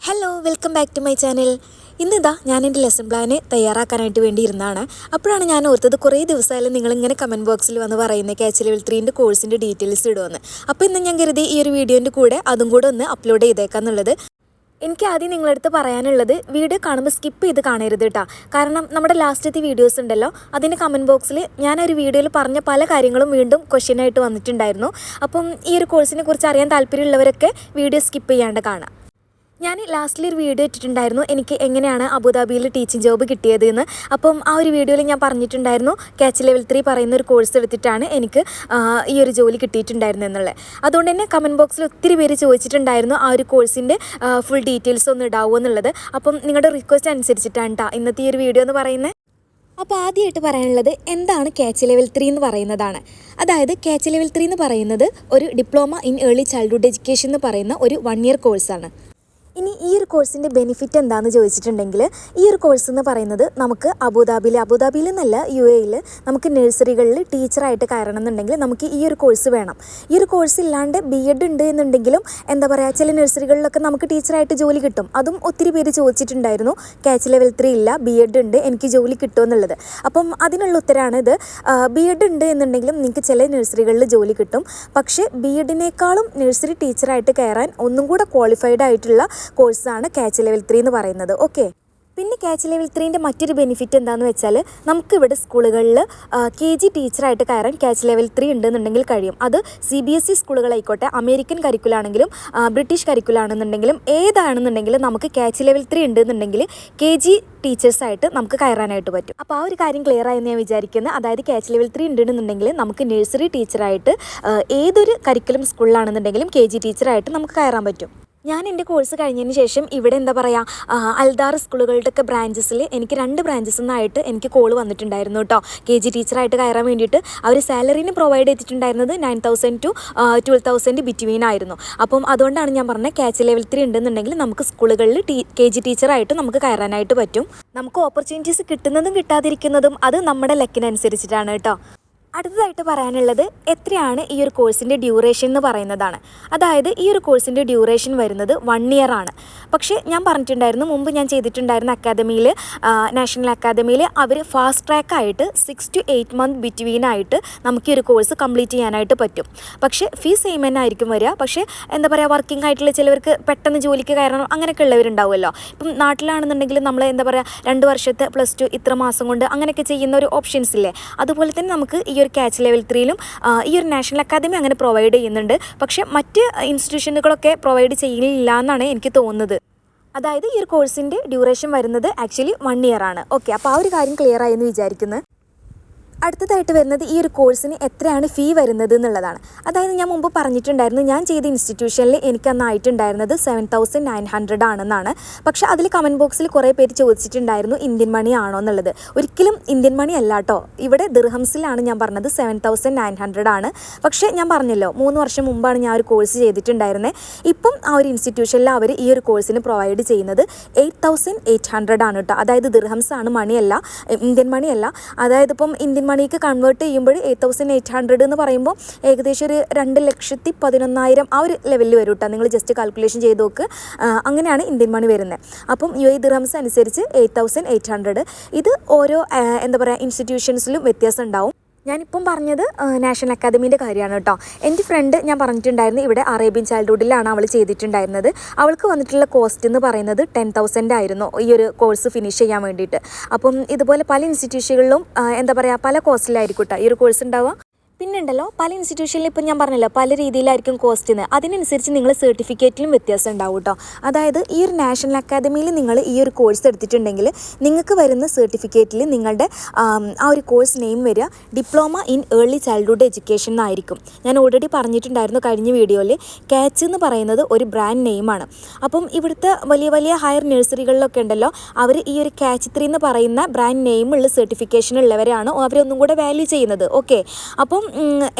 Hello welcome back to my channel ഇന്നിതാ ഞാൻ എന്റെ ലെസൺ പ്ലാന് തയ്യാറാക്കാനായിട്ട് വേണ്ടി ഇരുന്നതാണ് അപ്പോഴാണ് ഞാൻ ഓർത്തത് കുറേ ദിവസമായാലും നിങ്ങളിങ്ങനെ കമന്റ് ബോക്സിൽ വന്ന് പറയുന്നത് കാച്ച് ലെവൽ ത്രീന്റെ കോഴ്സിന്റെ ഡീറ്റെയിൽസ് ഇടുമെന്ന് അപ്പോൾ ഇന്ന് ഞാൻ കരുതി ഈ ഒരു വീഡിയോന്റെ കൂടെ അതും കൂടെ ഒന്ന് അപ്ലോഡ് ചെയ്തേക്കാന്നുള്ളത് എനിക്ക് ആദ്യം നിങ്ങളടുത്ത് പറയാനുള്ളത് വീഡിയോ കാണുമ്പോൾ സ്കിപ്പ് ചെയ്ത് കാണരുത് കേട്ടോ കാരണം നമ്മുടെ ലാസ്റ്റത്തെ വീഡിയോസ് ഉണ്ടല്ലോ അതിന്റെ കമന്റ് ബോക്സിൽ ഞാനൊരു വീഡിയോയിൽ പറഞ്ഞ പല കാര്യങ്ങളും വീണ്ടും ക്വസ്റ്റ്യനായിട്ട് വന്നിട്ടുണ്ടായിരുന്നു. അപ്പം ഈ ഒരു കോഴ്സിനെ കുറിച്ച് അറിയാൻ താല്പര്യമുള്ളവരൊക്കെ വീഡിയോ സ്കിപ്പ് ചെയ്യാണ്ട് കാണാം. ഞാൻ ലാസ്റ്റിൽ ഒരു വീഡിയോ ഇട്ടിട്ടുണ്ടായിരുന്നു. എനിക്ക് എങ്ങനെയാണ് അബുദാബിയിൽ ടീച്ചിങ് ജോബ് കിട്ടിയത് എന്ന് അപ്പം ആ ഒരു വീഡിയോയിൽ ഞാൻ പറഞ്ഞിട്ടുണ്ടായിരുന്നു. കാച്ച് ലെവൽ ത്രീ പറയുന്ന ഒരു കോഴ്സ് എടുത്തിട്ടാണ് എനിക്ക് ഈ ഒരു ജോലി കിട്ടിയിട്ടുണ്ടായിരുന്നു എന്നുള്ളത് അതുകൊണ്ട് തന്നെ കമന്റ് ബോക്സിൽ ഒത്തിരി പേര് ചോദിച്ചിട്ടുണ്ടായിരുന്നു ആ ഒരു കോഴ്സിന്റെ ഫുൾ ഡീറ്റെയിൽസ് ഒന്ന് ഇടാവോ എന്നുള്ളത്. അപ്പം നിങ്ങളുടെ റിക്വസ്റ്റ് അനുസരിച്ചിട്ടാണ് കേട്ടോ ഇന്നത്തെ ഈ ഒരു വീഡിയോ എന്ന് പറയുന്നത് അപ്പോൾ ആദ്യമായിട്ട് പറയാനുള്ളത് എന്താണ് കാച്ച് ലെവൽ ത്രീ എന്ന് പറയുന്നതാണ്. അതായത് കാച്ച് ലെവൽ ത്രീ എന്ന് പറയുന്നത് ഒരു diploma in early childhood education എന്ന് പറയുന്ന ഒരു വൺ ഇയർ കോഴ്സാണ് ഇനി ഈ ഒരു കോഴ്സിന്റെ ബെനിഫിറ്റ് എന്താണെന്ന് ചോദിച്ചിട്ടുണ്ടെങ്കിൽ ഈ ഒരു കോഴ്സ് എന്ന് പറയുന്നത് നമുക്ക് അബുദാബിയിൽ അബുദാബിയിൽ എന്നല്ല യു എയിൽ നമുക്ക് നഴ്സറികളിൽ ടീച്ചറായിട്ട് കയറണം എന്നുണ്ടെങ്കിൽ നമുക്ക് ഈ ഒരു കോഴ്സ് വേണം. ഈ ഒരു കോഴ്സ് ഇല്ലാണ്ട് ബി എഡ് ഉണ്ട് എന്നുണ്ടെങ്കിലും എന്താ പറയുക ചില നഴ്സറികളിലൊക്കെ നമുക്ക് ടീച്ചറായിട്ട് ജോലി കിട്ടും. അതും ഒത്തിരി പേര് ചോദിച്ചിട്ടുണ്ടായിരുന്നു കാച്ച് ലെവൽ ത്രീ ഇല്ല ബി എഡ് ഉണ്ട് എനിക്ക് ജോലി കിട്ടുമോ എന്നുള്ളത്. അപ്പം അതിനുള്ള ഉത്തരമാണ് ഇത്. ബി എഡ് ഉണ്ട് എന്നുണ്ടെങ്കിലും നിങ്ങൾക്ക് ചില നഴ്സറികളിൽ ജോലി കിട്ടും. പക്ഷേ ബി എഡിനേക്കാളും നഴ്സറി ടീച്ചറായിട്ട് കയറാൻ ഒന്നും കൂടെ ക്വാളിഫൈഡ് ആയിട്ടുള്ള കോഴ്സാണ് കാച്ച് ലെവൽ ത്രീ എന്ന് പറയുന്നത്. ഓക്കെ പിന്നെ കാച്ച് ലെവൽ ത്രീന്റെ മറ്റൊരു ബെനിഫിറ്റ് എന്താണെന്ന് വെച്ചാൽ നമുക്കിവിടെ സ്കൂളുകളിൽ കെ ജി ടീച്ചറായിട്ട് കയറാൻ കാച്ച് ലെവൽ ത്രീ ഉണ്ടെന്നുണ്ടെങ്കിൽ കഴിയും. അത് സി ബി എസ് ഇ സ്കൂളുകളായിക്കോട്ടെ അമേരിക്കൻ കരിക്കുലാണെങ്കിലും ബ്രിട്ടീഷ് കരിക്കുലാണെന്നുണ്ടെങ്കിലും ഏതാണെന്നുണ്ടെങ്കിലും നമുക്ക് കാച്ച് ലെവൽ ത്രീ ഉണ്ടെന്നുണ്ടെങ്കിൽ കെ ജി ടീച്ചേഴ്സായിട്ട് നമുക്ക് കയറാനായിട്ട് പറ്റും. അപ്പോൾ ആ ഒരു കാര്യം ക്ലിയർ ആയെന്ന് ഞാൻ വിചാരിക്കുന്നത് അതായത് കാച്ച് ലെവൽ ത്രീ ഉണ്ടെന്നുണ്ടെങ്കിൽ നമുക്ക് നഴ്സറി ടീച്ചറായിട്ട് ഏതൊരു കരിക്കുലം സ്കൂളിലാണെന്നുണ്ടെങ്കിലും കെ ജി ടീച്ചറായിട്ട് നമുക്ക് കയറാൻ പറ്റും. ഞാൻ എന്റെ കോഴ്സ് കഴിഞ്ഞതിന് ശേഷം ഇവിടെ എന്താ പറയുക അൽദാർ സ്കൂളുകളുടെയൊക്കെ ബ്രാഞ്ചസിൽ എനിക്ക് രണ്ട് ബ്രാഞ്ചസിൽ നിന്നായിട്ട് എനിക്ക് കോൾ വന്നിട്ടുണ്ടായിരുന്നു കേട്ടോ കെ ജി ടീച്ചറായിട്ട് കയറാൻ വേണ്ടിയിട്ട്. അവർ സാലറിന് പ്രൊവൈഡ് ചെയ്തിട്ടുണ്ടായിരുന്നത് nine thousand to twelve thousand between ആയിരുന്നു. അപ്പം അതുകൊണ്ടാണ് ഞാൻ പറഞ്ഞത് കാച്ച് ലെവൽ ത്രീ ഉണ്ടെന്നുണ്ടെങ്കിൽ നമുക്ക് സ്കൂളുകളിൽ ടീ കെ ജി ടീച്ചറായിട്ട് നമുക്ക് കയറാനായിട്ട് പറ്റും. നമുക്ക് ഓപ്പർച്യൂണിറ്റീസ് കിട്ടുന്നതും കിട്ടാതിരിക്കുന്നതും അത് നമ്മുടെ ലെക്കിനനുസരിച്ചിട്ടാണ് കേട്ടോ അടുത്തതായിട്ട് പറയാനുള്ളത് എത്രയാണ് ഈ ഒരു കോഴ്സിന്റെ ഡ്യൂറേഷൻ എന്ന് പറയുന്നതാണ്. അതായത് ഈ ഒരു കോഴ്സിന്റെ ഡ്യൂറേഷൻ വരുന്നത് വൺ ഇയർ ആണ്. പക്ഷേ ഞാൻ പറഞ്ഞിട്ടുണ്ടായിരുന്നു മുമ്പ് ഞാൻ ചെയ്തിട്ടുണ്ടായിരുന്ന അക്കാദമിയിൽ നാഷണൽ അക്കാദമിയിൽ അവർ ഫാസ്റ്റ് ട്രാക്ക് ആയിട്ട് six to eight month between ആയിട്ട് നമുക്ക് ഈ ഒരു കോഴ്സ് കംപ്ലീറ്റ് ചെയ്യാനായിട്ട് പറ്റും. പക്ഷേ ഫീസ് സെയിം തന്നെ ആയിരിക്കും വരിക. പക്ഷേ എന്താ പറയുക വർക്കിംഗ് ആയിട്ടുള്ള ചിലവർക്ക് പെട്ടെന്ന് ജോലിക്ക് കയറണം അങ്ങനെയൊക്കെ ഉള്ളവരുണ്ടാവുമല്ലോ. ഇപ്പം നാട്ടിലാണെന്നുണ്ടെങ്കിൽ നമ്മൾ എന്താ പറയുക രണ്ട് വർഷത്തെ പ്ലസ് ടു ഇത്ര മാസം കൊണ്ട് അങ്ങനെയൊക്കെ ചെയ്യുന്ന ഒരു ഓപ്ഷൻസ് ഇല്ലേ? അതുപോലെ തന്നെ നമുക്ക് ഈ ഒരു ക്യാച്ച് ലെവൽ ത്രീയിലും ഈ ഒരു നാഷണൽ അക്കാദമി അങ്ങനെ പ്രൊവൈഡ് ചെയ്യുന്നുണ്ട്. പക്ഷേ മറ്റ് ഇൻസ്റ്റിറ്റ്യൂഷനുകളൊക്കെ പ്രൊവൈഡ് ചെയ്യില്ല എന്നാണ് എനിക്ക് തോന്നുന്നത്. അതായത് ഈ ഒരു കോഴ്സിന്റെ ഡ്യൂറേഷൻ വരുന്നത് ആക്ച്വലി വൺ ഇയർ ആണ്. ഓക്കെ അപ്പോൾ ആ ഒരു കാര്യം ക്ലിയർ ആയെന്ന് വിചാരിക്കുന്നു. അടുത്തതായിട്ട് വരുന്നത് ഈ ഒരു കോഴ്സിന് എത്രയാണ് ഫീ വരുന്നത് എന്നുള്ളതാണ്. അതായത് ഞാൻ മുമ്പ് പറഞ്ഞിട്ടുണ്ടായിരുന്നു ഞാൻ ചെയ്ത ഇൻസ്റ്റിറ്റ്യൂഷനിൽ എനിക്ക് അന്നായിട്ടുണ്ടായിരുന്നത് സെവൻ തൗസൻഡ് നയൻ ഹൺഡ്രഡ് ആണെന്നാണ്. പക്ഷേ അതിൽ കമന്റ് ബോക്സിൽ കുറേ പേര് ചോദിച്ചിട്ടുണ്ടായിരുന്നു ഇന്ത്യൻ മണി ആണോ എന്നുള്ളത്. ഒരിക്കലും ഇന്ത്യൻ മണി അല്ല കേട്ടോ ഇവിടെ ദിർഹംസിലാണ് ഞാൻ പറഞ്ഞത് സെവൻ തൗസൻഡ് നയൻ ഹൺഡ്രഡ് ആണ്. പക്ഷേ ഞാൻ പറഞ്ഞല്ലോ മൂന്ന് വർഷം മുമ്പാണ് ഞാൻ ഒരു കോഴ്സ് ചെയ്തിട്ടുണ്ടായിരുന്നത് ഇപ്പം ആ ഒരു ഇൻസ്റ്റിറ്റ്യൂഷനിൽ അവർ ഈ ഒരു കോഴ്സിന് പ്രൊവൈഡ് ചെയ്യുന്നത് എയ്റ്റ് തൗസൻഡ് എയ്റ്റ് ഹൺഡ്രഡ് ആണ് കേട്ടോ അതായത് ദിർഹംസ് ആണ് മണിയല്ല ഇന്ത്യൻ മണിയല്ല അതായത് ഇപ്പം ഇന്ത്യൻ മണിക്ക് കൺവേർട്ട് ചെയ്യുമ്പോൾ എയ്റ്റ് തൗസൻഡ് എയ്റ്റ് ഹൺഡ്രഡ് എന്ന് പറയുമ്പോൾ ഏകദേശം ഒരു രണ്ട് ലക്ഷത്തി പതിനൊന്നായിരം ആ ഒരു ലെവലിൽ വരും കേട്ടോ നിങ്ങൾ ജസ്റ്റ് കാൽക്കുലേഷൻ ചെയ്ത് നോക്ക്. അങ്ങനെയാണ് ഇന്ത്യൻ മണി വരുന്നത്. അപ്പം യു എ ദിർഹംസ് അനുസരിച്ച് എയ്റ്റ് തൗസൻഡ് എയ്റ്റ് ഹൺഡ്രഡ് ഇത് ഓരോ എന്താ പറയുക ഇൻസ്റ്റിറ്റ്യൂഷൻസിലും വ്യത്യാസം ഉണ്ടാവും. ഞാനിപ്പം പറഞ്ഞത് നാഷണൽ അക്കാദമീന്റെ കാര്യമാണ് കേട്ടോ. എന്റെ ഫ്രണ്ട് ഞാൻ പറഞ്ഞിട്ടുണ്ടായിരുന്നു ഇവിടെ അറേബ്യൻ ചൈൽഡ്ഹുഡിലാണ് അവൾ ചെയ്തിട്ടുണ്ടായിരുന്നത്. അവൾക്ക് വന്നിട്ടുള്ള കോസ്റ്റ് എന്ന് പറയുന്നത് ടെൻ തൗസൻഡ് ആയിരുന്നു ഈ ഒരു കോഴ്സ് ഫിനിഷ് ചെയ്യാൻ വേണ്ടിയിട്ട്. അപ്പം ഇതുപോലെ പല ഇൻസ്റ്റിറ്റ്യൂഷനുകളിലും എന്താ പറയുക പല കോസ്റ്റിലായിരിക്കും കേട്ടോ ഈ ഒരു കോഴ്സ് ഉണ്ടാവുക. പിന്നുണ്ടല്ലോ പല ഇൻസ്റ്റിറ്റ്യൂഷനിൽ ഇപ്പം ഞാൻ പറഞ്ഞല്ലോ പല രീതിയിലായിരിക്കും കോസ്റ്റ് എന്ന് അതിനനുസരിച്ച് നിങ്ങൾ സർട്ടിഫിക്കറ്റിലും വ്യത്യാസം ഉണ്ടാവും കേട്ടോ അതായത് ഈ ഒരു നാഷണൽ അക്കാദമിയിൽ നിങ്ങൾ ഈ ഒരു കോഴ്സ് എടുത്തിട്ടുണ്ടെങ്കിൽ നിങ്ങൾക്ക് വരുന്ന സർട്ടിഫിക്കറ്റിൽ നിങ്ങളുടെ ആ ഒരു കോഴ്സ് നെയിം വരിക diploma in early childhood education എന്നായിരിക്കും. ഞാൻ ഓൾറെഡി പറഞ്ഞിട്ടുണ്ടായിരുന്നു കഴിഞ്ഞ വീഡിയോയിൽ കാച്ച് എന്ന് പറയുന്നത് ഒരു ബ്രാൻഡ് നെയിമാണ് അപ്പം ഇവിടുത്തെ വലിയ വലിയ ഹയർ നഴ്സറികളിലൊക്കെ ഉണ്ടല്ലോ അവർ ഈ ഒരു കാച്ച് ത്രീ എന്ന് പറയുന്ന ബ്രാൻഡ് നെയിമുള്ള സർട്ടിഫിക്കേഷൻ ഉള്ളവരാണ് അവരൊന്നും കൂടെ വാല്യൂ ചെയ്യുന്നത്. ഓക്കെ അപ്പം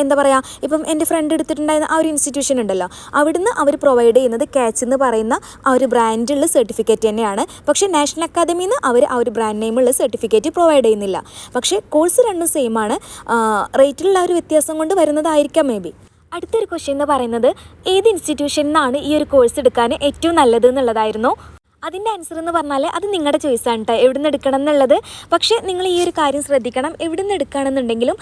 എന്താ പറയുക ഇപ്പം എന്റെ ഫ്രണ്ട് എടുത്തിട്ടുണ്ടായിരുന്ന ആ ഒരു ഇൻസ്റ്റിറ്റ്യൂഷൻ ഉണ്ടല്ലോ. അവിടുന്ന് അവർ പ്രൊവൈഡ് ചെയ്യുന്നത് കാച്ച് എന്ന് പറയുന്ന ആ ഒരു ബ്രാൻഡുള്ള സർട്ടിഫിക്കറ്റ് തന്നെയാണ്. പക്ഷേ നാഷണൽ അക്കാദമിയിൽ നിന്ന് അവർ ആ ഒരു ബ്രാൻഡ് നെയിമുള്ള സർട്ടിഫിക്കറ്റ് പ്രൊവൈഡ് ചെയ്യുന്നില്ല. പക്ഷേ കോഴ്സ് രണ്ടും സെയിം ആണ്. റേറ്റിലുള്ള ഒരു വ്യത്യാസം കൊണ്ട് വരുന്നതായിരിക്കാം മേ ബി അടുത്തൊരു ക്വസ്റ്റ്യൻ എന്ന് പറയുന്നത് ഏത് ഇൻസ്റ്റിറ്റ്യൂഷനിൽ നിന്നാണ് ഈ ഒരു കോഴ്സ് എടുക്കാൻ ഏറ്റവും നല്ലത് എന്നുള്ളതായിരുന്നു? അതിന്റെ ആൻസർ എന്ന് പറഞ്ഞാൽ അത് നിങ്ങളുടെ ചോയ്സാണ് കേട്ടോ എവിടെ നിന്ന് എടുക്കണം എന്നുള്ളത്. പക്ഷേ നിങ്ങൾ ഈ ഒരു കാര്യം ശ്രദ്ധിക്കണം. എവിടെ നിന്ന് എടുക്കുകയാണെന്നുണ്ടെങ്കിലും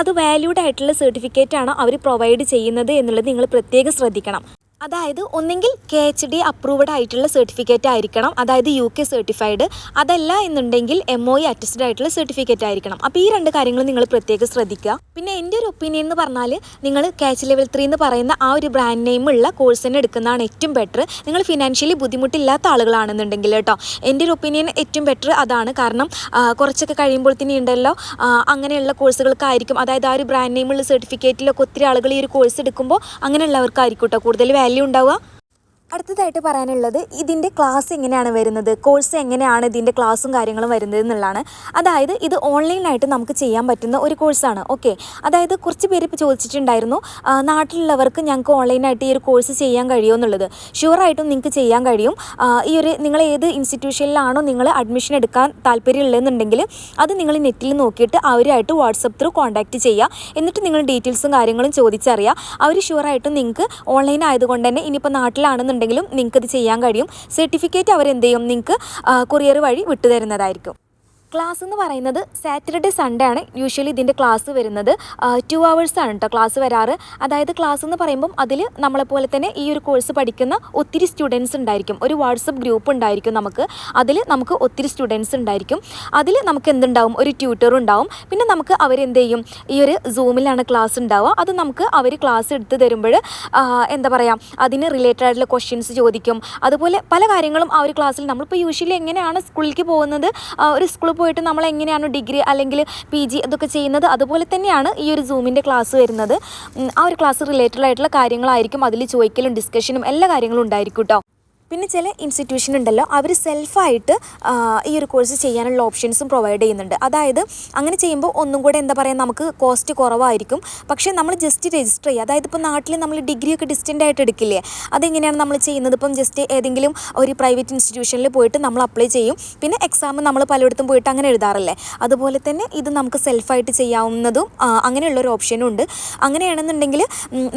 അത് വാല്യൂഡ് ആയിട്ടുള്ള സർട്ടിഫിക്കറ്റ് ആണോ അവർ പ്രൊവൈഡ് ചെയ്യുന്നത് എന്നുള്ളത് നിങ്ങൾ പ്രത്യേകം ശ്രദ്ധിക്കണം. അതായത് ഒന്നെങ്കിൽ കെ എച്ച് ഡി അപ്രൂവഡ് ആയിട്ടുള്ള സർട്ടിഫിക്കറ്റ് ആയിരിക്കണം. അതായത് യു കെ സർട്ടിഫൈഡ് അതല്ല എന്നുണ്ടെങ്കിൽ എം ഒ ഇ അറ്റസ്റ്റഡ് ആയിട്ടുള്ള സർട്ടിഫിക്കറ്റ് ആയിരിക്കണം. അപ്പോൾ ഈ രണ്ട് കാര്യങ്ങൾ നിങ്ങൾ പ്രത്യേകം ശ്രദ്ധിക്കുക. പിന്നെ എന്റെ ഒരു ഒപ്പീനിയൻ എന്ന് പറഞ്ഞാൽ നിങ്ങൾ കാച്ച് ലെവൽ ത്രീ എന്ന് പറയുന്ന ആ ഒരു ബ്രാൻഡ് നെയിം ഉള്ള കോഴ്സ് തന്നെ എടുക്കുന്നതാണ് ഏറ്റവും ബെറ്റർ നിങ്ങൾ ഫിനാൻഷ്യലി ബുദ്ധിമുട്ടില്ലാത്ത ആളുകളാണെന്നുണ്ടെങ്കിൽ കേട്ടോ. എന്റെ ഒരു ഒപ്പീനിയൻ ഏറ്റവും ബെറ്റർ അതാണ്. കാരണം കുറച്ചൊക്കെ കഴിയുമ്പോൾ തന്നെ ഉണ്ടല്ലോ അങ്ങനെയുള്ള കോഴ്സുകൾക്കായിരിക്കും അതായത് ആ ഒരു ബ്രാൻഡ് നെയിമുള്ള സർട്ടിഫിക്കറ്റിലൊക്കെ ഒത്തിരി ആളുകൾ ഈ ഒരു കോഴ്സ് എടുക്കുമ്പോൾ അങ്ങനെയുള്ളവർക്കായിരിക്കും കേട്ടോ കൂടുതൽ വാല്യൂ ഉണ്ടാവുക. അടുത്തതായിട്ട് പറയാനുള്ളത് ഇതിന്റെ ക്ലാസ് എങ്ങനെയാണ് വരുന്നത്? കോഴ്സ് എങ്ങനെയാണ് ഇതിന്റെ ക്ലാസ്സും കാര്യങ്ങളും വരുന്നത് എന്നുള്ളതാണ്. അതായത് ഇത് ഓൺലൈനായിട്ട് നമുക്ക് ചെയ്യാൻ പറ്റുന്ന ഒരു കോഴ്സാണ്. ഓക്കെ. അതായത് കുറച്ച് പേര് ഇപ്പോൾ ചോദിച്ചിട്ടുണ്ടായിരുന്നു നാട്ടിലുള്ളവർക്ക് ഞങ്ങൾക്ക് ഓൺലൈനായിട്ട് ഈ ഒരു കോഴ്സ് ചെയ്യാൻ കഴിയുമോ എന്നുള്ളത്. ഷുവറായിട്ടും നിങ്ങൾക്ക് ചെയ്യാൻ കഴിയും. ഈ ഒരു നിങ്ങൾ ഏത് ഇൻസ്റ്റിറ്റ്യൂഷനിലാണോ നിങ്ങൾ അഡ്മിഷൻ എടുക്കാൻ താല്പര്യമുള്ളതെന്നുണ്ടെങ്കിൽ അത് നിങ്ങൾ നെറ്റിൽ നോക്കിയിട്ട് അവരുമായിട്ട് വാട്സപ്പ് ത്രൂ കോൺടാക്റ്റ് ചെയ്യുക. എന്നിട്ട് നിങ്ങൾ ഡീറ്റെയിൽസും കാര്യങ്ങളും ചോദിച്ചറിയുക. അവർ ഷുവറായിട്ടും നിങ്ങൾക്ക് ഓൺലൈൻ ആയതുകൊണ്ട് തന്നെ ഇനിയിപ്പോൾ നാട്ടിലാണെന്നുണ്ടെങ്കിലും നിങ്ങൾക്ക് ഇത് ചെയ്യാൻ കഴിയും. സർട്ടിഫിക്കറ്റ് അവരെന്ത് ചെയ്യും? നിങ്ങൾക്ക് കൊറിയർ വഴി വിട്ടു തരുന്നതായിരിക്കും ക്ലാസ് എന്ന് പറയുന്നത് സാറ്റർഡേ സൺഡേ ആണ്. യൂഷ്വലി ഇതിന്റെ ക്ലാസ് വരുന്നത് ടു ആണ് കേട്ടോ ക്ലാസ് വരാറ്. അതായത് ക്ലാസ് എന്ന് പറയുമ്പം അതിൽ നമ്മളെപ്പോലെ തന്നെ ഈ ഒരു കോഴ്സ് പഠിക്കുന്ന ഒത്തിരി സ്റ്റുഡൻസ് ഉണ്ടായിരിക്കും. ഒരു വാട്സപ്പ് ഗ്രൂപ്പ് ഉണ്ടായിരിക്കും നമുക്ക്. അതിൽ നമുക്ക് ഒത്തിരി സ്റ്റുഡൻസ് ഉണ്ടായിരിക്കും. അതിൽ നമുക്ക് എന്തുണ്ടാവും? ഒരു ട്യൂട്ടർ ഉണ്ടാവും. പിന്നെ നമുക്ക് അവരെന്ത് ചെയ്യും ഈ ഒരു സൂമിലാണ് ക്ലാസ് ഉണ്ടാവുക. അത് നമുക്ക് അവർ ക്ലാസ് എടുത്ത് തരുമ്പോൾ എന്താ പറയുക അതിന് റിലേറ്റഡ് ആയിട്ടുള്ള ക്വസ്റ്റ്യൻസ് ചോദിക്കും. അതുപോലെ പല കാര്യങ്ങളും ആ ഒരു ക്ലാസ്സിൽ നമ്മളിപ്പോൾ യൂഷ്വലി എങ്ങനെയാണ് സ്കൂളിലേക്ക് പോകുന്നത്? ഒരു സ്കൂളിൽ പോയിട്ട് നമ്മൾ എങ്ങനെയാണ് ഡിഗ്രി അല്ലെങ്കിൽ പി ജി ഇതൊക്കെ ചെയ്യുന്നത്? അതുപോലെ തന്നെയാണ് ഈ ഒരു സൂമിന്റെ ക്ലാസ് വരുന്നത്. ആ ഒരു ക്ലാസ് റിലേറ്റഡ് ആയിട്ടുള്ള കാര്യങ്ങളായിരിക്കും അതിൽ ചോദിക്കലും ഡിസ്കഷനും എല്ലാ കാര്യങ്ങളും ഉണ്ടായിരിക്കും കേട്ടോ പിന്നെ ചില ഇൻസ്റ്റിറ്റ്യൂഷൻ ഉണ്ടല്ലോ അവർ സെൽഫായിട്ട് ഈ ഒരു കോഴ്സ് ചെയ്യാനുള്ള ഓപ്ഷൻസും പ്രൊവൈഡ് ചെയ്യുന്നുണ്ട്. അതായത് അങ്ങനെ ചെയ്യുമ്പോൾ ഒന്നും കൂടെ എന്താ പറയുക നമുക്ക് കോസ്റ്റ് കുറവായിരിക്കും. പക്ഷേ നമ്മൾ ജസ്റ്റ് രജിസ്റ്റർ ചെയ്യുക. അതായത് ഇപ്പോൾ നാട്ടിൽ നമ്മൾ ഡിഗ്രി ഒക്കെ ഡിസ്റ്റന്റ് ആയിട്ട് എടുക്കില്ലേ? അതെങ്ങനെയാണ് നമ്മൾ ചെയ്യുന്നത്? ഇപ്പം ജസ്റ്റ് ഏതെങ്കിലും ഒരു പ്രൈവറ്റ് ഇൻസ്റ്റിറ്റ്യൂഷനിൽ പോയിട്ട് നമ്മൾ അപ്ലൈ ചെയ്യും. പിന്നെ എക്സാം നമ്മൾ പലയിടത്തും പോയിട്ട് അങ്ങനെ എഴുതാറില്ലേ? അതുപോലെ തന്നെ ഇത് നമുക്ക് സെൽഫായിട്ട് ചെയ്യാവുന്നതും അങ്ങനെയുള്ളൊരു ഓപ്ഷനും ഉണ്ട്. അങ്ങനെയാണെന്നുണ്ടെങ്കിൽ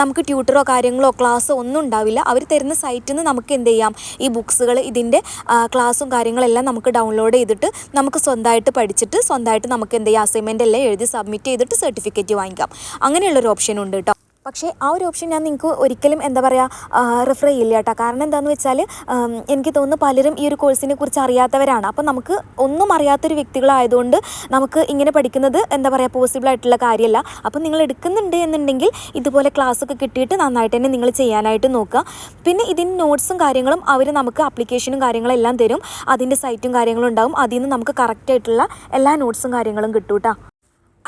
നമുക്ക് ട്യൂട്ടറോ കാര്യങ്ങളോ ക്ലാസ്സോ ഒന്നും ഉണ്ടാവില്ല. അവർ തരുന്ന സൈറ്റിൽ നിന്ന് നമുക്ക് എന്ത് ചെയ്യാം? ഈ ബുക്സുകൾ ഇതിന്റെ ക്ലാസ്സും കാര്യങ്ങളെല്ലാം നമുക്ക് ഡൗൺലോഡ് ചെയ്തിട്ട് നമുക്ക് സ്വന്തമായിട്ട് പഠിച്ചിട്ട് സ്വന്തമായിട്ട് നമുക്ക് എന്ത് ചെയ്യാം അസൈൻമെന്റ് എല്ലാം എഴുതി സബ്മിറ്റ് ചെയ്തിട്ട് സർട്ടിഫിക്കറ്റ് വാങ്ങിക്കാം. അങ്ങനെയുള്ളൊരു ഓപ്ഷൻ ഉണ്ട് കേട്ടോ പക്ഷേ ആ ഒരു ഓപ്ഷൻ ഞാൻ നിങ്ങൾക്ക് ഒരിക്കലും എന്താ പറയുക റെഫർ ചെയ്യില്ല കേട്ടോ. കാരണം എന്താണെന്ന് വെച്ചാൽ എനിക്ക് തോന്നുന്നു പലരും ഈ ഒരു കോഴ്സിനെ കുറിച്ച് അറിയാത്തവരാണ്. അപ്പോൾ നമുക്ക് ഒന്നും അറിയാത്തൊരു വ്യക്തികളായതുകൊണ്ട് നമുക്ക് ഇങ്ങനെ പഠിക്കുന്നത് എന്താ പറയുക പോസിബിൾ ആയിട്ടുള്ള കാര്യമല്ല അപ്പോൾ നിങ്ങൾ എടുക്കുന്നുണ്ട് എന്നുണ്ടെങ്കിൽ ഇതുപോലെ ക്ലാസ് ഒക്കെ കിട്ടിയിട്ട് നന്നായിട്ട് തന്നെ നിങ്ങൾ ചെയ്യാനായിട്ട് നോക്കുക. പിന്നെ ഇതിന് നോട്ട്സും കാര്യങ്ങളും അവർ നമുക്ക് ആപ്ലിക്കേഷനും കാര്യങ്ങളെല്ലാം തരും. അതിന്റെ സൈറ്റും കാര്യങ്ങളും ഉണ്ടാവും. അതിൽ നിന്ന് നമുക്ക് കറക്റ്റായിട്ടുള്ള എല്ലാ നോട്ട്സും കാര്യങ്ങളും കിട്ടും കേട്ടോ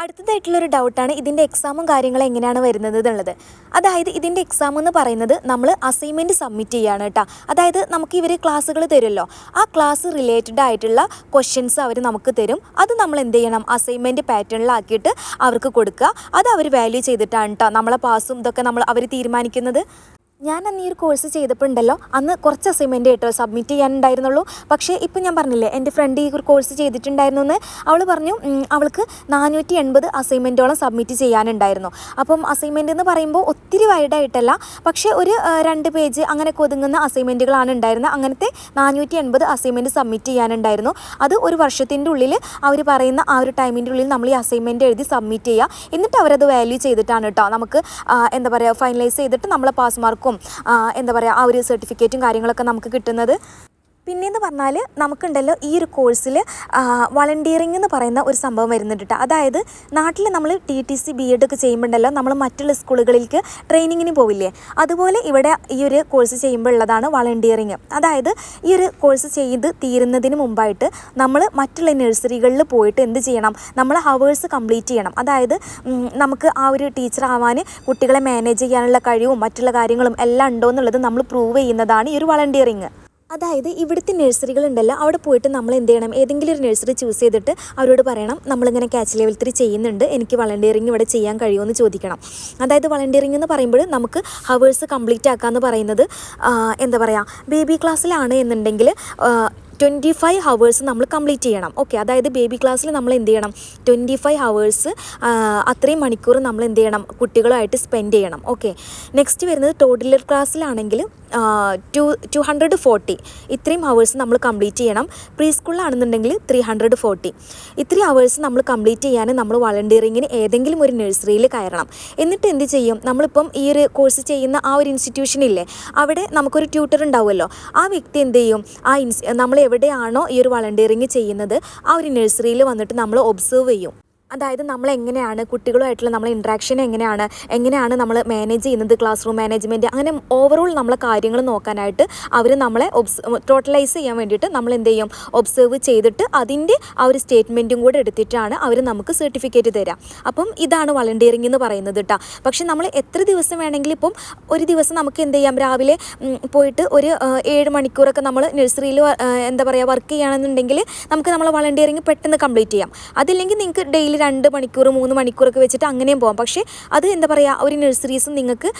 അടുത്തതായിട്ടുള്ളൊരു ഡൗട്ടാണ് ഇതിന്റെ എക്സാമും കാര്യങ്ങളും എങ്ങനെയാണ് വരുന്നത് എന്നുള്ളത്. അതായത് ഇതിന്റെ എക്സാം എന്ന് പറയുന്നത് നമ്മൾ അസൈൻമെന്റ് സബ്മിറ്റ് ചെയ്യുകയാണ് കേട്ടോ. അതായത് നമുക്ക് ഇവർ ക്ലാസ്സുകൾ തരുമല്ലോ. ആ ക്ലാസ് റിലേറ്റഡ് ആയിട്ടുള്ള ക്വസ്റ്റ്യൻസ് അവർ നമുക്ക് തരും. അത് നമ്മൾ എന്ത് ചെയ്യണം? അസൈൻമെന്റ് പാറ്റേണിലാക്കിയിട്ട് അവർക്ക് കൊടുക്കുക. അത് അവർ വാല്യൂ ചെയ്തിട്ടാണ് കേട്ടോ നമ്മളെ പാസും ഇതൊക്കെ നമ്മൾ അവർ തീരുമാനിക്കുന്നത്. ഞാൻ അന്ന് ഈ ഒരു കോഴ്സ് ചെയ്തപ്പോൾ ഉണ്ടല്ലോ അന്ന് കുറച്ച് അസൈൻമെന്റ് കേട്ടോ സബ്മിറ്റ് ചെയ്യാനുണ്ടായിരുന്നുള്ളൂ. പക്ഷേ ഇപ്പം ഞാൻ പറഞ്ഞില്ലേ എന്റെ ഫ്രണ്ട് ഈ ഒരു കോഴ്സ് ചെയ്തിട്ടുണ്ടായിരുന്നു എന്ന്. അവൾ പറഞ്ഞു അവൾക്ക് നാനൂറ്റി എൺപത് അസൈൻമെന്റോളം സബ്മിറ്റ് ചെയ്യാനുണ്ടായിരുന്നു. അപ്പം അസൈൻമെന്റ് എന്ന് പറയുമ്പോൾ ഒത്തിരി വൈഡായിട്ടല്ല പക്ഷേ ഒരു രണ്ട് പേജ് അങ്ങനെ ഒതുങ്ങുന്ന അസൈൻമെന്റുകളാണ് ഉണ്ടായിരുന്നത്. അങ്ങനത്തെ നാനൂറ്റി എൺപത് അസൈൻമെന്റ് സബ്മിറ്റ് ചെയ്യാനുണ്ടായിരുന്നു. അത് ഒരു വർഷത്തിന്റെ ഉള്ളിൽ അവർ പറയുന്ന ആ ഒരു ടൈമിന്റെ ഉള്ളിൽ നമ്മൾ ഈ അസൈൻമെന്റ് എഴുതി സബ്മിറ്റ് ചെയ്യുക. എന്നിട്ട് അവരത് വാല്യൂ ചെയ്തിട്ടാണ് കേട്ടോ നമുക്ക് എന്താ പറയുക ഫൈനലൈസ് ചെയ്തിട്ട് നമ്മളെ പാസ് മാർക്കും എന്താ പറയുക ആ ഒരു സർട്ടിഫിക്കറ്റും കാര്യങ്ങളൊക്കെ നമുക്ക് കിട്ടുന്നത്. പിന്നെയെന്ന് പറഞ്ഞാൽ നമുക്കുണ്ടല്ലോ ഈ ഒരു കോഴ്സിൽ വളണ്ടിയറിംഗ് എന്ന് പറയുന്ന ഒരു സംഭവം വരുന്നുണ്ട് കേട്ടോ അതായത് നാട്ടിൽ നമ്മൾ T T C B Ed ഒക്കെ ചെയ്യുമ്പോണ്ടല്ലോ നമ്മൾ മറ്റുള്ള സ്കൂളുകളിലേക്ക് ട്രെയിനിങ്ങിന് പോവില്ലേ? അതുപോലെ ഇവിടെ ഈ ഒരു കോഴ്സ് ചെയ്യുമ്പോൾ ഉള്ളതാണ് വളണ്ടിയറിങ് അതായത് ഈ ഒരു കോഴ്സ് ചെയ്ത് തീരുന്നതിന് മുമ്പായിട്ട് നമ്മൾ മറ്റുള്ള നഴ്സറികളിൽ പോയിട്ട് എന്ത് ചെയ്യണം? നമ്മൾ ഹവേഴ്സ് കംപ്ലീറ്റ് ചെയ്യണം. അതായത് നമുക്ക് ആ ഒരു ടീച്ചർ ആവാൻ കുട്ടികളെ മാനേജ് ചെയ്യാനുള്ള കഴിവും മറ്റുള്ള കാര്യങ്ങളും എല്ലാം ഉണ്ടോ എന്നുള്ളത് നമ്മൾ പ്രൂവ് ചെയ്യുന്നതാണ് ഈ ഒരു വളണ്ടിയറിങ് അതായത് ഇവിടുത്തെ നഴ്സറികൾ നഴ്സറികളുണ്ടല്ലോ അവിടെ പോയിട്ട് നമ്മൾ എന്ത് ചെയ്യണം? ഏതെങ്കിലും ഒരു നഴ്സറി ചൂസ് ചെയ്തിട്ട് അവരോട് പറയണം നമ്മളിങ്ങനെ ക്യാച്ച് ലെവൽ ത്രീ ചെയ്യുന്നുണ്ട് എനിക്ക് വളണ്ടിയറിങ് ഇവിടെ ചെയ്യാൻ കഴിയുമെന്ന് ചോദിക്കണം. അതായത് വളണ്ടിയറിങ് എന്ന് പറയുമ്പോൾ നമുക്ക് ഹവേഴ്സ് കംപ്ലീറ്റ് ആക്കാമെന്ന് പറയുന്നത് എന്താ പറയുക ബേബി ക്ലാസ്സിലാണ് എന്നുണ്ടെങ്കിൽ ട്വന്റി ഫൈവ് ഹവേഴ്സ് നമ്മൾ കംപ്ലീറ്റ് ചെയ്യണം. ഓക്കെ അതായത് ബേബി ക്ലാസ്സിൽ നമ്മൾ എന്ത് ചെയ്യണം? ട്വന്റി ഫൈവ് ഹവേഴ്സ് അത്രയും മണിക്കൂർ നമ്മൾ എന്ത് ചെയ്യണം? കുട്ടികളുമായിട്ട് സ്പെൻഡ് ചെയ്യണം. ഓക്കെ നെക്സ്റ്റ് വരുന്നത് ടോഡിലർ ക്ലാസ്സിലാണെങ്കിൽ ടു ടു ഹൺഡ്രഡ് ഫോർട്ടി ഇത്രയും ഹവേഴ്സ് നമ്മൾ കംപ്ലീറ്റ് ചെയ്യണം. പ്രീ സ്കൂളിലാണെന്നുണ്ടെങ്കിൽ ത്രീ ഹൺഡ്രഡ് ഫോർട്ടി ഇത്രയും ഹവേഴ്സ് നമ്മൾ കംപ്ലീറ്റ് ചെയ്യാൻ നമ്മൾ വളണ്ടിയറിങ്ങിന് ഏതെങ്കിലും ഒരു നഴ്സറിയിൽ കയറണം. എന്നിട്ട് എന്ത് ചെയ്യും? നമ്മളിപ്പം ഈ ഒരു കോഴ്സ് ചെയ്യുന്ന ആ ഒരു ഇൻസ്റ്റിറ്റ്യൂഷനില്ലേ അവിടെ നമുക്കൊരു ട്യൂട്ടർ ഉണ്ടാവുമല്ലോ. ആ വ്യക്തി എന്ത് ചെയ്യും? ആ ഇൻസ് നമ്മൾ എവിടെയാണോ ഈ ഒരു വളണ്ടിയറിങ് ചെയ്യുന്നത് ആ ഒരു നഴ്സറിയിൽ വന്നിട്ട് നമ്മൾ ഒബ്സർവ് ചെയ്യും. അതായത് നമ്മൾ എങ്ങനെയാണ് കുട്ടികളുമായിട്ടുള്ള നമ്മളെ ഇൻട്രാക്ഷൻ എങ്ങനെയാണ് എങ്ങനെയാണ് നമ്മൾ മാനേജ് ചെയ്യുന്നത് ക്ലാസ് റൂം മാനേജ്മെന്റ് അങ്ങനെ ഓവറോൾ നമ്മളെ കാര്യങ്ങൾ നോക്കാനായിട്ട് അവർ നമ്മളെ ഒബ്സ് ടോട്ടലൈസ് ചെയ്യാൻ വേണ്ടിയിട്ട് നമ്മൾ എന്ത് ചെയ്യും? ഒബ്സർവ് ചെയ്തിട്ട് അതിന്റെ ആ ഒരു സ്റ്റേറ്റ്മെന്റും കൂടെ എടുത്തിട്ടാണ് അവർ നമുക്ക് സർട്ടിഫിക്കറ്റ് തരാം. അപ്പം ഇതാണ് വളണ്ടിയറിംഗ് എന്ന് പറയുന്നത് കേട്ടോ പക്ഷെ നമ്മൾ എത്ര ദിവസം വേണമെങ്കിലും ഇപ്പം ഒരു ദിവസം നമുക്ക് എന്ത് ചെയ്യാം? രാവിലെ പോയിട്ട് ഒരു ഏഴ് മണിക്കൂറൊക്കെ നമ്മൾ നഴ്സറിയിൽ എന്താ പറയുക വർക്ക് ചെയ്യുകയാണെന്നുണ്ടെങ്കിൽ നമുക്ക് നമ്മളെ വളണ്ടിയറിങ് പെട്ടെന്ന് കംപ്ലീറ്റ് ചെയ്യാം. അതില്ലെങ്കിൽ നിങ്ങൾക്ക് ഡെയിലി രണ്ട് മണിക്കൂർ മൂന്ന് മണിക്കൂറൊക്കെ വെച്ചിട്ട് അങ്ങനെയും പോകാം പക്ഷേ അത് എന്താ പറയുക ഒരു നഴ്സറീസും നിങ്ങൾക്ക്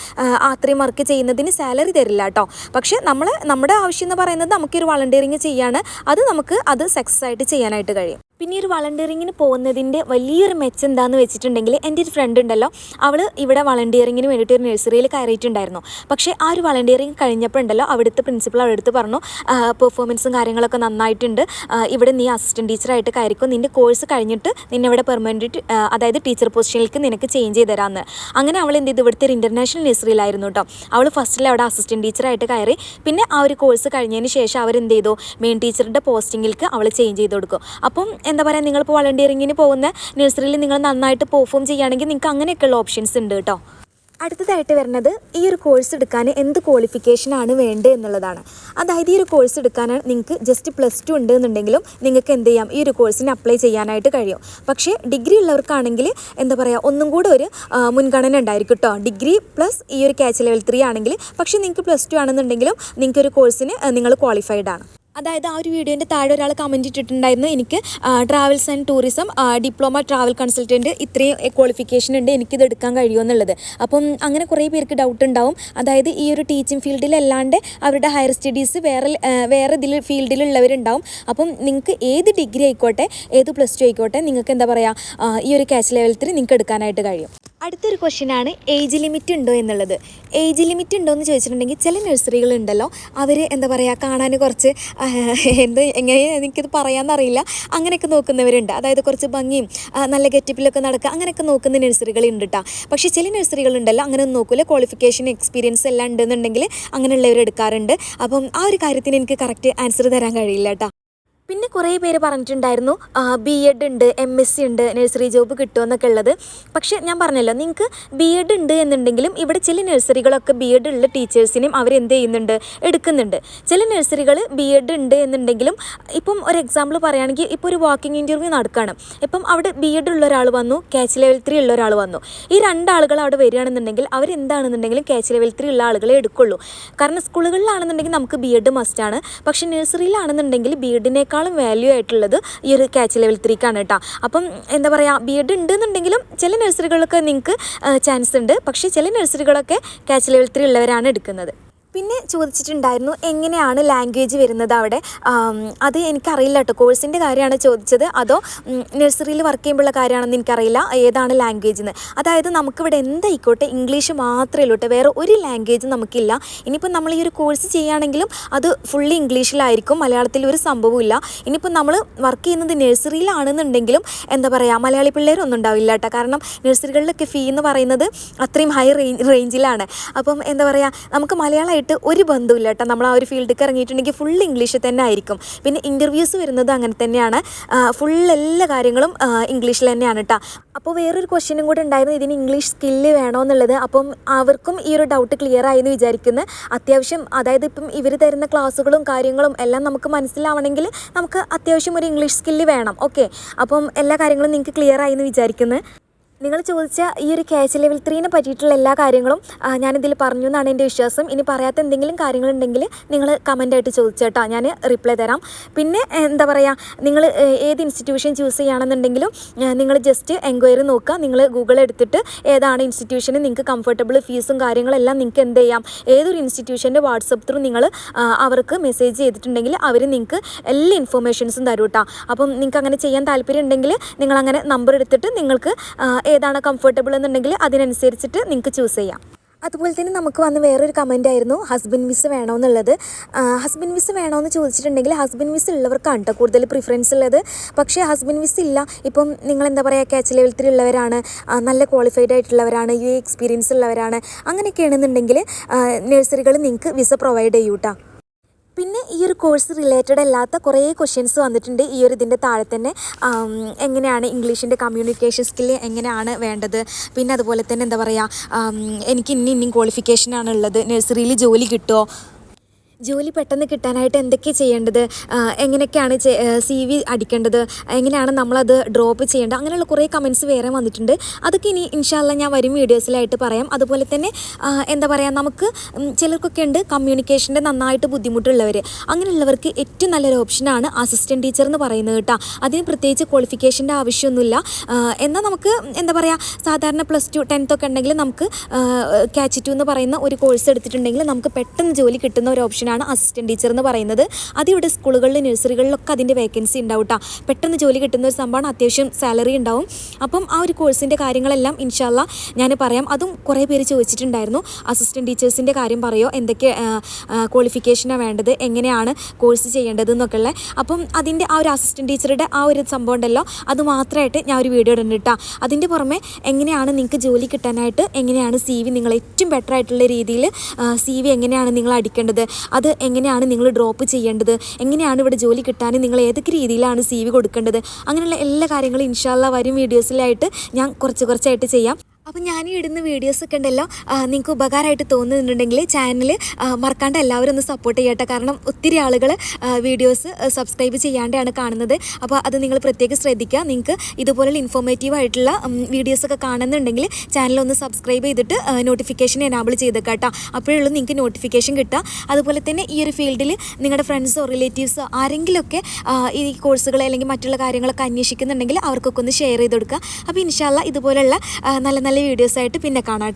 അത്രയും വർക്ക് ചെയ്യുന്നതിന് സാലറി തരില്ല കേട്ടോ പക്ഷേ നമ്മൾ നമ്മുടെ ആവശ്യം എന്ന് പറയുന്നത് നമുക്കൊരു വളണ്ടിയറിങ് ചെയ്യാണ്. അത് നമുക്ക് അത് സക്സസ് ആയിട്ട് ചെയ്യാനായിട്ട് കഴിയും. പിന്നെ ഒരു വളണ്ടിയറിങ്ങിന് പോകുന്നതിന്റെ വലിയൊരു മെച്ചം എന്താന്ന് വെച്ചിട്ടുണ്ടെങ്കിൽ എന്റെ ഒരു ഫ്രണ്ട് ഉണ്ടല്ലോ. അവൾ ഇവിടെ വളണ്ടിയറിങ്ങിന് വേണ്ടിയിട്ട് ഒരു നഴ്സറിയിൽ കയറിയിട്ടുണ്ടായിരുന്നു. പക്ഷേ ആ ഒരു വളണ്ടിയറിങ് കഴിഞ്ഞപ്പോൾ ഉണ്ടല്ലോ അവിടുത്തെ പ്രിൻസിപ്പൾ അവിടുത്തെ പറഞ്ഞു പെർഫോമൻസും കാര്യങ്ങളൊക്കെ നന്നായിട്ടുണ്ട്. ഇവിടെ നീ അസിസ്റ്റന്റ് ടീച്ചറായിട്ട് കയറിക്കും. നിന്റെ കോഴ്സ് കഴിഞ്ഞിട്ട് നിന്നെ ഇവിടെ പെർമനന്റ് അതായത് ടീച്ചർ പൊസിഷനിലേക്ക് നിനക്ക് ചേഞ്ച് ചെയ്ത് തരാമെന്ന് അങ്ങനെ അവൾ എന്ത് ചെയ്തു? ഇവിടുത്തെ ഒരു ഇന്റർനാഷണൽ നഴ്സറിയിലായിരുന്നു കേട്ടോ അവൾ ഫസ്റ്റിൽ അവിടെ അസിസ്റ്റന്റ് ടീച്ചറായിട്ട് കയറി. പിന്നെ ആ ഒരു കോഴ്സ് കഴിഞ്ഞതിന് ശേഷം അവരെന്ത് ചെയ്തു? മെയിൻ ടീച്ചറിന്റെ പോസ്റ്റിങ്ങിലേക്ക് അവൾ ചേഞ്ച് ചെയ്ത് കൊടുക്കും അപ്പം എന്താ പറയുക നിങ്ങളിപ്പോൾ വളണ്ടിയറിങ്ങിന് പോകുന്ന നഴ്സറിയിൽ നിങ്ങൾ നന്നായിട്ട് പെർഫോം ചെയ്യുകയാണെങ്കിൽ നിങ്ങൾക്ക് അങ്ങനെയൊക്കെയുള്ള ഓപ്ഷൻസ് ഉണ്ട് കേട്ടോ. അടുത്തതായിട്ട് വരുന്നത് ഈ ഒരു കോഴ്സ് എടുക്കാൻ എന്ത് ക്വാളിഫിക്കേഷനാണ് വേണ്ടത് എന്നുള്ളതാണ്. അതായത് ഈ ഒരു കോഴ്സ് എടുക്കാനാണ് നിങ്ങൾക്ക് ജസ്റ്റ് പ്ലസ് ടു ഉണ്ട് എന്നുണ്ടെങ്കിലും നിങ്ങൾക്ക് എന്ത് ചെയ്യാം? ഈ ഒരു കോഴ്സിന് അപ്ലൈ ചെയ്യാനായിട്ട് കഴിയും. പക്ഷേ ഡിഗ്രി ഉള്ളവർക്കാണെങ്കിൽ എന്താ പറയുക ഒന്നും കൂടെ ഒരു മുൻഗണന ഉണ്ടായിരിക്കും കേട്ടോ. ഡിഗ്രി പ്ലസ് ഈ ഒരു കാച്ച് ലെവൽ ത്രീ ആണെങ്കിൽ പക്ഷേ നിങ്ങൾക്ക് പ്ലസ് ടു ആണെന്നുണ്ടെങ്കിലും നിങ്ങൾക്ക് ഒരു കോഴ്സിന് നിങ്ങൾ ക്വാളിഫൈഡ് ആണ്. അതായത് ആ ഒരു വീഡിയോന്റെ താഴെ ഒരാൾ കമന്റ് ഇട്ടിട്ടുണ്ടായിരുന്നു. എനിക്ക് travels and tourism diploma travel consultant ഇത്രയും ക്വാളിഫിക്കേഷൻ ഉണ്ട്. എനിക്കിത് എടുക്കാൻ കഴിയുമോ എന്നുള്ളത്. അപ്പം അങ്ങനെ കുറേ പേർക്ക് ഡൗട്ട് ഉണ്ടാവും. അതായത് ഈ ഒരു ടീച്ചിങ് ഫീൽഡിലല്ലാണ്ട് അവരുടെ ഹയർ സ്റ്റഡീസ് വേറെ വേറെ ഇതിൽ ഫീൽഡിലുള്ളവരുണ്ടാവും അപ്പം നിങ്ങൾക്ക് ഏത് ഡിഗ്രി ആയിക്കോട്ടെ ഏത് പ്ലസ് ടു ആയിക്കോട്ടെ നിങ്ങൾക്ക് എന്താ പറയുക ഈ ഒരു ക്യാച്ച് ലെവലത്തിൽ നിങ്ങൾക്ക് എടുക്കാനായിട്ട് കഴിയും. അടുത്തൊരു ക്വസ്റ്റ്യൻ ആണ് ഏജ് ലിമിറ്റ് ഉണ്ടോ എന്നുള്ളത്. ഏജ് ലിമിറ്റ് ഉണ്ടോ എന്ന് ചോദിച്ചിട്ടുണ്ടെങ്കിൽ ചില നഴ്സറികളുണ്ടല്ലോ അവർ എന്താ പറയുക കാണാൻ കുറച്ച് എന്ത് എങ്ങനെ എനിക്കിത് പറയാമെന്നറിയില്ല അങ്ങനെയൊക്കെ നോക്കുന്നവരുണ്ട്. അതായത് കുറച്ച് ഭംഗിയും നല്ല ഗെറ്റപ്പിലൊക്കെ നടക്കുക അങ്ങനെയൊക്കെ നോക്കുന്ന നഴ്സറികളുണ്ട് കേട്ടോ പക്ഷേ ചില നഴ്സറികളുണ്ടല്ലോ അങ്ങനെ ഒന്നും നോക്കില്ല ക്വാളിഫിക്കേഷൻ എക്സ്പീരിയൻസ് എല്ലാം ഉണ്ടെന്നുണ്ടെങ്കിൽ അങ്ങനെയുള്ളവർ എടുക്കാറുണ്ട്. അപ്പം ആ ഒരു കാര്യത്തിന് എനിക്ക് കറക്റ്റ് ആൻസർ തരാൻ കഴിയില്ല കേട്ടോ പിന്നെ കുറേ പേര് പറഞ്ഞിട്ടുണ്ടായിരുന്നു ബി എഡ് ഉണ്ട് എം എസ് സി ഉണ്ട് നഴ്സറി ജോബ് കിട്ടുമെന്നൊക്കെ ഉള്ളത്. പക്ഷേ ഞാൻ പറഞ്ഞല്ലോ നിങ്ങൾക്ക് ബി എഡ് ഉണ്ട് എന്നുണ്ടെങ്കിലും ഇവിടെ ചില നഴ്സറികളൊക്കെ ബി എഡ് ഉള്ള ടീച്ചേഴ്സിനെയും അവരെന്ത് ചെയ്യുന്നുണ്ട്? എടുക്കുന്നുണ്ട്. ചില നഴ്സറികൾ ബി എഡ് ഉണ്ട് എന്നുണ്ടെങ്കിലും ഇപ്പം ഒരു എക്സാമ്പിൾ പറയുകയാണെങ്കിൽ ഇപ്പോൾ ഒരു വാക്കിംഗ് ഇന്റർവ്യൂ നടക്കുകയാണ്. ഇപ്പം അവിടെ ബി എഡ് ഉള്ള ഒരാൾ വന്നു ക്യാച്ച് ലെവൽ ത്രീ ഉള്ള ഒരാൾ വന്നു. ഈ രണ്ടാളുകൾ അവിടെ വരികയാണെന്നുണ്ടെങ്കിൽ അവരെന്താണെന്നുണ്ടെങ്കിലും ക്യാച്ച് ലെവൽ ത്രീ ഉള്ള ആളുകളെ എടുക്കുള്ളൂ. കാരണം സ്കൂളുകളിലാണെന്നുണ്ടെങ്കിൽ നമുക്ക് ബി എഡ് മസ്റ്റാണ് പക്ഷേ നഴ്സറിയിലാണെന്നുണ്ടെങ്കിൽ ബി എഡിനേക്കാളും വാല്യൂ ആയിട്ടുള്ളത് ഈ ഒരു കാച്ച് ലെവൽ ത്രീക്കാണ് കേട്ടോ. അപ്പം എന്താ പറയുക ബി എഡ് ഉണ്ടെന്നുണ്ടെങ്കിലും ചില നഴ്സറികളൊക്കെ നിങ്ങൾക്ക് ചാൻസ് ഉണ്ട്. പക്ഷേ ചില നഴ്സറികളൊക്കെ കാച്ച് ലെവൽ ത്രീ ഉള്ളവരാണ് എടുക്കുന്നത്. പിന്നെ ചോദിച്ചിട്ടുണ്ടായിരുന്നു എങ്ങനെയാണ് ലാംഗ്വേജ് വരുന്നത് അവിടെ? അത് എനിക്കറിയില്ല കേട്ടോ. കോഴ്സിന്റെ കാര്യമാണ് ചോദിച്ചത്. അതോ നഴ്സറിയിൽ വർക്ക് ചെയ്യുമ്പോഴുള്ള കാര്യമാണെന്ന് എനിക്കറിയില്ല. ഏതാണ് ലാംഗ്വേജ് എന്ന്. അതായത് നമുക്കിവിടെ എന്തായിക്കോട്ടെ ഇംഗ്ലീഷ് മാത്രമേ ഉള്ളൂ കേട്ടോ. വേറെ ഒരു ലാംഗ്വേജ് നമുക്കില്ല. ഇനിയിപ്പോൾ നമ്മൾ ഈ ഒരു കോഴ്സ് ചെയ്യുകയാണെങ്കിലും അത് ഫുള്ളി ഇംഗ്ലീഷിലായിരിക്കും മലയാളത്തിൽ ഒരു സംഭവമില്ല ഇനിയിപ്പോൾ നമ്മൾ വർക്ക് ചെയ്യുന്നത് നഴ്സറിയിലാണെന്നുണ്ടെങ്കിലും എന്താ പറയുക മലയാളി പിള്ളേരൊന്നും ഉണ്ടാവില്ല കേട്ടോ. കാരണം നഴ്സറികളിലൊക്കെ ഫീ എന്ന് പറയുന്നത് അത്രയും ഹൈ റേഞ്ച് റേഞ്ചിലാണ് അപ്പം എന്താ പറയുക നമുക്ക് മലയാളമായിട്ട് ഒരു ബന്ധമില്ല കേട്ടോ. നമ്മൾ ആ ഒരു ഫീൽഡിലേക്ക് ഇറങ്ങിയിട്ടുണ്ടെങ്കിൽ ഫുൾ ഇംഗ്ലീഷിൽ തന്നെ ആയിരിക്കും. പിന്നെ ഇന്റർവ്യൂസ് വരുന്നത് അങ്ങനെ തന്നെയാണ്. ഫുൾ എല്ലാ കാര്യങ്ങളും ഇംഗ്ലീഷിൽ തന്നെയാണ് കേട്ടോ അപ്പോൾ വേറൊരു ക്വസ്റ്റ്യനും കൂടെ ഉണ്ടായിരുന്നു. ഇതിന് ഇംഗ്ലീഷ് സ്കില്ല് വേണോ എന്നുള്ളത് അപ്പം അവർക്കും ഈ ഒരു ഡൗട്ട് ക്ലിയർ ആയി എന്ന് വിചാരിക്കുന്നു. അത്യാവശ്യം അതായത് ഇപ്പം ഇവർ തരുന്ന ക്ലാസ്സുകളും കാര്യങ്ങളും എല്ലാം നമുക്ക് മനസ്സിലാവണമെങ്കിൽ നമുക്ക് അത്യാവശ്യം ഒരു ഇംഗ്ലീഷ് സ്കില്ല് വേണം. ഓക്കെ അപ്പം എല്ലാ കാര്യങ്ങളും നിങ്ങൾക്ക് ക്ലിയർ ആയി എന്ന് വിചാരിക്കുന്നു. നിങ്ങൾ ചോദിച്ച ഈ ഒരു കെ ലെവൽ ത്രീനെ പറ്റിയിട്ടുള്ള എല്ലാ കാര്യങ്ങളും ഞാനിതിൽ പറഞ്ഞു എന്നാണ് എന്റെ വിശ്വാസം. ഇനി പറയാത്ത എന്തെങ്കിലും കാര്യങ്ങളുണ്ടെങ്കിൽ നിങ്ങൾ കമന്റായിട്ട് ചോദിച്ചേട്ടാ ഞാൻ റിപ്ലൈ തരാം. പിന്നെ എന്താ പറയുക നിങ്ങൾ ഏത് ഇൻസ്റ്റിറ്റ്യൂഷൻ ചൂസ് ചെയ്യുകയാണെന്നുണ്ടെങ്കിലും നിങ്ങൾ ജസ്റ്റ് എൻക്വയറി നോക്കുക. നിങ്ങൾ ഗൂഗിൾ എടുത്തിട്ട് ഏതാണ് ഇൻസ്റ്റിറ്റ്യൂഷന് നിങ്ങൾക്ക് കംഫർട്ടബിൾ ഫീസും കാര്യങ്ങളെല്ലാം നിങ്ങൾക്ക് എന്ത് ചെയ്യാം? ഏതൊരു ഇൻസ്റ്റിറ്റ്യൂഷന്റെ വാട്സപ്പ് ത്രൂ നിങ്ങൾ അവർക്ക് മെസ്സേജ് ചെയ്തിട്ടുണ്ടെങ്കിൽ അവർ നിങ്ങൾക്ക് എല്ലാ ഇൻഫർമേഷൻസും തരും അപ്പം നിങ്ങൾക്ക് അങ്ങനെ ചെയ്യാൻ താല്പര്യം ഉണ്ടെങ്കിൽ നിങ്ങളങ്ങനെ നമ്പർ എടുത്തിട്ട് നിങ്ങൾക്ക് ഏതാണ് കംഫർട്ടബിൾ എന്നുണ്ടെങ്കിൽ അതിനനുസരിച്ചിട്ട് നിങ്ങൾക്ക് ചൂസ് ചെയ്യാം. അതുപോലെ തന്നെ നമുക്ക് വന്ന് വേറൊരു കമന്റ് ആയിരുന്നു ഹസ്ബൻഡ് വിസ് വേണമെന്നുള്ളത് ഹസ്ബൻഡ് വിസ് വേണമെന്ന് ചോദിച്ചിട്ടുണ്ടെങ്കിൽ ഹസ്ബൻഡ് വിസ് ഉള്ളവർക്കാണ് കേട്ടോ കൂടുതൽ പ്രിഫറൻസ് ഉള്ളത്. പക്ഷേ ഹസ്ബൻഡ് വിസ് ഇല്ല. ഇപ്പം നിങ്ങൾ എന്താ പറയുക കാച്ച് ലെവലത്തിൽ ഉള്ളവരാണ് നല്ല ക്വാളിഫൈഡ് ആയിട്ടുള്ളവരാണ് യു എക്സ്പീരിയൻസ് ഉള്ളവരാണ്. അങ്ങനെയൊക്കെയാണെന്നുണ്ടെങ്കിൽ നഴ്സറികൾ നിങ്ങൾക്ക് വിസ പ്രൊവൈഡ് ചെയ്യൂ കേട്ടോ പിന്നെ ഈ ഒരു കോഴ്സ് റിലേറ്റഡ് അല്ലാത്ത കുറേ ക്വസ്റ്റ്യൻസ് വന്നിട്ടുണ്ട് ഈ ഒരു ഇതിന്റെ താഴെ തന്നെ. എങ്ങനെയാണ് ഇംഗ്ലീഷിന്റെ കമ്മ്യൂണിക്കേഷൻ സ്കില്ല് എങ്ങനെയാണ് വേണ്ടത്? പിന്നെ അതുപോലെ തന്നെ എന്താ പറയുക എനിക്ക് ഇനി ഇനിയും ക്വാളിഫിക്കേഷനാണ് ഉള്ളത് നഴ്സറിയിൽ ജോലി കിട്ടുമോ ജോലി പെട്ടെന്ന് കിട്ടാനായിട്ട് എന്തൊക്കെ ചെയ്യേണ്ടത്? എങ്ങനെയൊക്കെയാണ് സി വി അടിക്കേണ്ടത്? എങ്ങനെയാണ് നമ്മളത് ഡ്രോപ്പ് ചെയ്യേണ്ടത്? അങ്ങനെയുള്ള കുറേ കമന്റ്സ് വേറെ വന്നിട്ടുണ്ട്. അതൊക്കെ ഇനി ഇൻഷാല്ല ഞാൻ വരും വീഡിയോസിലായിട്ട് പറയാം. അതുപോലെ തന്നെ എന്താ പറയുക നമുക്ക് ചിലർക്കൊക്കെ ഉണ്ട് കമ്മ്യൂണിക്കേഷന്റെ നന്നായിട്ട് ബുദ്ധിമുട്ടുള്ളവർ അങ്ങനെയുള്ളവർക്ക് ഏറ്റവും നല്ലൊരു ഓപ്ഷനാണ് അസിസ്റ്റന്റ് ടീച്ചർ എന്ന് പറയുന്നത് കേട്ടോ. അതിന് പ്രത്യേകിച്ച് ക്വാളിഫിക്കേഷന്റെ ആവശ്യമൊന്നുമില്ല. എന്നാൽ നമുക്ക് എന്താ പറയുക സാധാരണ പ്ലസ് ടു ടെൻത്ത് ഒക്കെ ഉണ്ടെങ്കിൽ നമുക്ക് ക്യാച്ച് ടു എന്ന് പറയുന്ന ഒരു കോഴ്സ് എടുത്തിട്ടുണ്ടെങ്കിൽ നമുക്ക് പെട്ടെന്ന് ജോലി കിട്ടുന്ന ഒരു ഓപ്ഷനാണ് അസിസ്റ്റന്റ് ടീച്ചർ എന്ന് പറയുന്നത്. അതിവിടെ സ്കൂളുകളിൽ നഴ്സറികളിലൊക്കെ അതിന്റെ വേക്കൻസി ഉണ്ടാവും കേട്ടോ പെട്ടെന്ന് ജോലി കിട്ടുന്ന ഒരു സംഭവമാണ് അത്യാവശ്യം സാലറി ഉണ്ടാവും. അപ്പം ആ ഒരു കോഴ്സിന്റെ കാര്യങ്ങളെല്ലാം ഇൻഷാല്ല ഞാൻ പറയാം. അതും കുറേ പേര് ചോദിച്ചിട്ടുണ്ടായിരുന്നു. അസിസ്റ്റന്റ് ടീച്ചേഴ്സിന്റെ കാര്യം പറയോ? എന്തൊക്കെ ക്വാളിഫിക്കേഷനാണ് വേണ്ടത്? എങ്ങനെയാണ് കോഴ്സ് ചെയ്യേണ്ടത് എന്നൊക്കെ ഉള്ളത് അപ്പം അതിന്റെ ആ ഒരു അസിസ്റ്റന്റ് ടീച്ചറുടെ ആ ഒരു സംഭവം ഉണ്ടല്ലോ. അത് മാത്രമായിട്ട് ഞാൻ ഒരു വീഡിയോ ഇടുന്നുണ്ട് അതിന്റെ പുറമെ എങ്ങനെയാണ് നിങ്ങൾക്ക് ജോലി കിട്ടാനായിട്ട് എങ്ങനെയാണ് സി വി നിങ്ങൾ ഏറ്റവും ബെറ്റർ ആയിട്ടുള്ള രീതിയിൽ സി വി എങ്ങനെയാണ് നിങ്ങൾ അടിക്കേണ്ടത്? അത് എങ്ങനെയാണ് നിങ്ങൾ ഡ്രോപ്പ് ചെയ്യേണ്ടത്? എങ്ങനെയാണ് ഇവിടെ ജോലി കിട്ടാൻ നിങ്ങൾ ഏതൊക്കെ രീതിയിലാണ് സി വി കൊടുക്കേണ്ടത്? അങ്ങനെയുള്ള എല്ലാ കാര്യങ്ങളും ഇൻഷാല്ല വരും വീഡിയോസിലായിട്ട് ഞാൻ കുറച്ച് കുറച്ചായിട്ട് ചെയ്യാം. അപ്പോൾ ഞാൻ ഈ ഇടുന്ന വീഡിയോസ് ഒക്കെ ഉണ്ടല്ലോ നിങ്ങൾക്ക് ഉപകാരമായിട്ട് തോന്നുന്നുണ്ടെങ്കിൽ ചാനൽ മറക്കാണ്ട് എല്ലാവരും ഒന്ന് സപ്പോർട്ട് ചെയ്യട്ടെ. കാരണം ഒത്തിരി ആളുകൾ വീഡിയോസ് സബ്സ്ക്രൈബ് ചെയ്യാണ്ടാണ് കാണുന്നത്. അപ്പോൾ അത് നിങ്ങൾ പ്രത്യേകം ശ്രദ്ധിക്കുക. നിങ്ങൾക്ക് ഇതുപോലുള്ള ഇൻഫോർമേറ്റീവ് ആയിട്ടുള്ള വീഡിയോസൊക്കെ കാണുന്നുണ്ടെങ്കിൽ ചാനൽ ഒന്ന് സബ്സ്ക്രൈബ് ചെയ്തിട്ട് നോട്ടിഫിക്കേഷൻ എനാബിൾ ചെയ്തേക്കാം കേട്ടോ. അപ്പോഴുള്ളൂ നിങ്ങൾക്ക് നോട്ടിഫിക്കേഷൻ കിട്ടുക. അതുപോലെ തന്നെ ഈ ഒരു ഫീൽഡിൽ നിങ്ങളുടെ ഫ്രണ്ട്സോ റിലേറ്റീവ്സോ ആരെങ്കിലുമൊക്കെ ഈ കോഴ്സുകൾ അല്ലെങ്കിൽ മറ്റുള്ള കാര്യങ്ങളൊക്കെ അന്വേഷിക്കുന്നുണ്ടെങ്കിൽ അവർക്കൊക്കെ ഒന്ന് ഷെയർ ചെയ്ത് കൊടുക്കുക. അപ്പോൾ ഇൻഷാല്ല ഇതുപോലുള്ള നല്ല നല്ല വീഡിയോസ് ആയിട്ട് പിന്നെ കാണാം